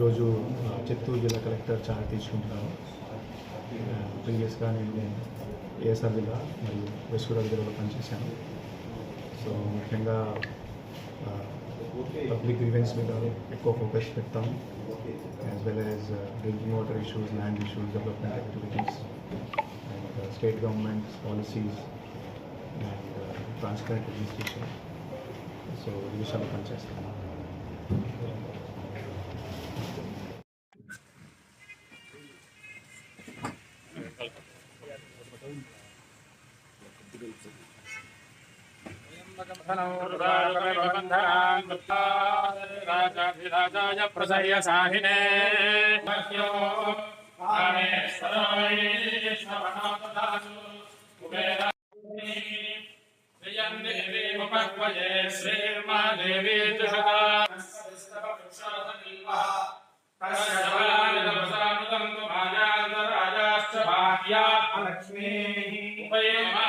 ఈరోజు చిత్తూరు జిల్లా కలెక్టర్ చాలా తీసుకుంటున్నాను. ప్రీవియస్గా నేను ఏఎస్ఆర్ జిల్లా మరియు వెస్ట్ గోదావరి జిల్లాలో పనిచేశాను. సో ముఖ్యంగా పబ్లిక్ గ్రీవెన్స్ మీద ఎక్కువ ఫోకస్ పెడతాం. As well as drinking water issues land issues development activities and state governments policies and transparent administration so ఈ విషయాలు పనిచేస్తాను. राजाधिराजाय प्रसह्य साहिने श्रीर्मादेवी राजाश्च भार्या लक्ष्मी देव सखा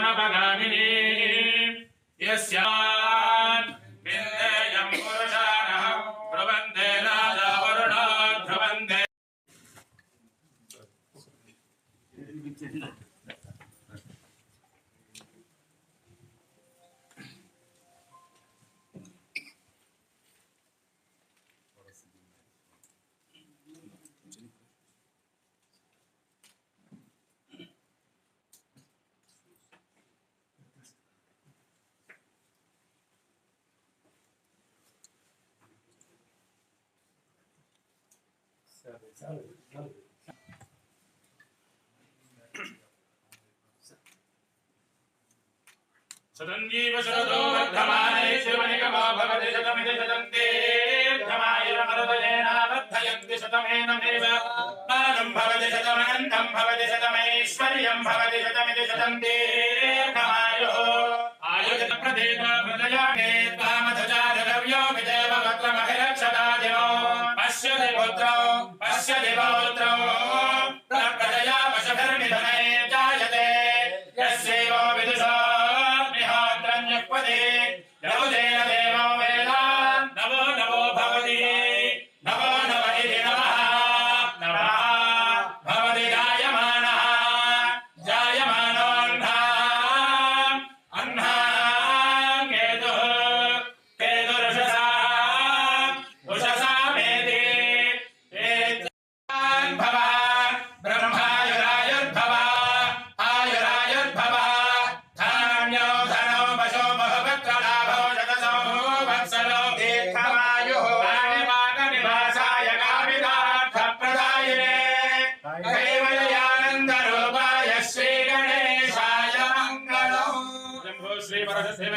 लक्ष्मीमनपगामिनी यस्यान् विन्देयम् पुरुषाणः ध्रुवन्ते राजा वरुणो ध्रुवन्ते शतञ्जीव शरदो वर्धमाने शिवनिगमो भवति शतमिति शतन्ते धमायुरमरुदयेनावर्धयन्ति शतमेनमेव। मानम् भवति शतमनन्तम् भवति शतमैश्वर्यम् भवति शतमिति शतन्ते।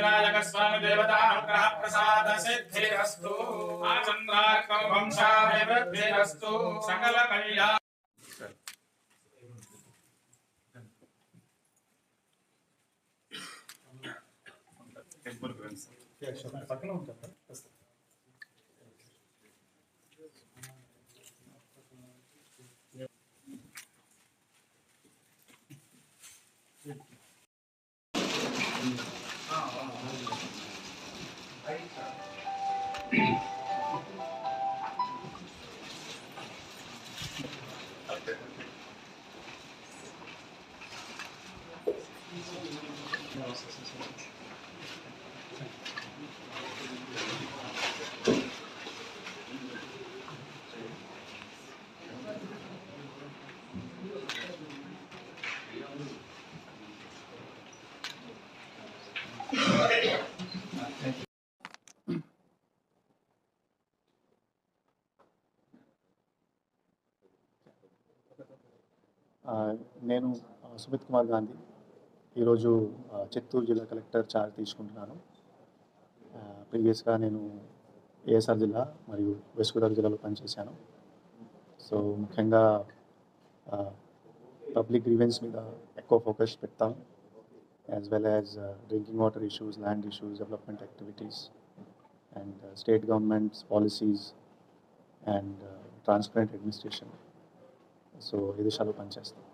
श्रीवरदशिवनायक स्वामी देवतानुग्रह प्रसाद सिद्धिरस्तु आचन्द्रार्कं वंशाभिवृद्धिरस्तु सकल कल्याण పక్కన ఉంటాను నేను సుమిత్ కుమార్ గాంధీ. ఈరోజు చిత్తూరు జిల్లా కలెక్టర్ ఛార్జ్ తీసుకుంటున్నాను. ప్రీవియస్గా నేను ఏఎస్ఆర్ జిల్లా మరియు వెస్ట్ గోదావరి జిల్లాలో పనిచేశాను. సో ముఖ్యంగా పబ్లిక్ గ్రీవెన్స్ మీద ఎక్కువ ఫోకస్ పెడతాం. as well as drinking water issues land issues development activities and state governments policies and transparent administration so ఈ దిశలో పనిచేస్తాం